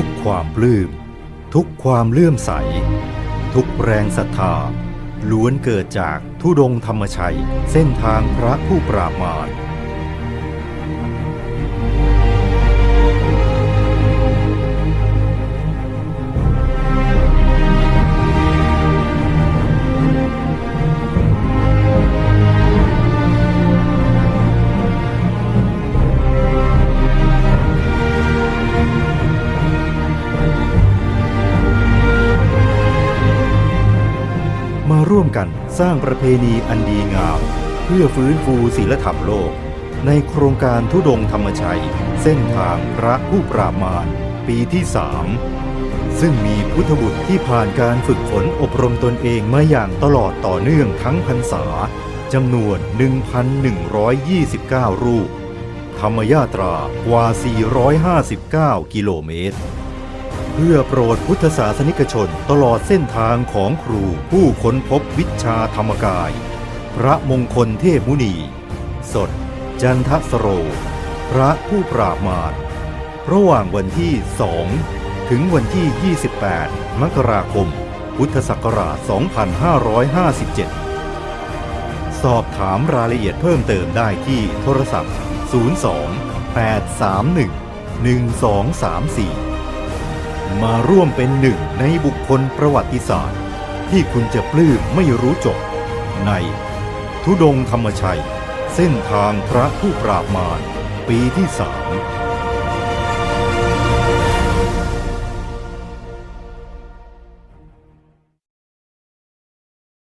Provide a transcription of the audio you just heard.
ทุกความปลื้ม ทุกความเลื่อมใส ทุกแรงศรัทธา ล้วนเกิดจากทุดงค์ธรรมชัย เส้นทางพระผู้ปราบมาร ร่วมกันสร้างประเพณีอันดีงาม เพื่อฟื้นฟูศีลธรรมโลก ในโครงการทุดงธรรมชัย เส้นทางพระผู้ปราบมารปีที่สามซึ่งมีพุทธบุตรที่ผ่านการฝึกฝนอบรมตนเองมาอย่างตลอดต่อเนื่องทั้งพรรษาจำนวน 1,129 รูป ธรรมยาตรากว่า 459 กิโลเมตร เพื่อโปรดพุทธศาสนิกชนตลอดเส้นทางของครูผู้ค้นพบวิชาธรรมกาย พระมงคลเทพมุนี สด จันทสโร พระผู้ปราบมารระหว่างวันที่ 2 ถึงวันที่ 28 มกราคม พุทธศักราช 2557 สอบถามรายละเอียดเพิ่มเติมได้ที่โทรศัพท์ 02 831 1234 มาร่วมเป็นหนึ่งในบุคคลประวัติศาสตร์ ที่คุณจะปลื้มไม่รู้จบ ใน ทุดงธรรมชัย เส้นทางพระผู้ปราบมารปีที่สาม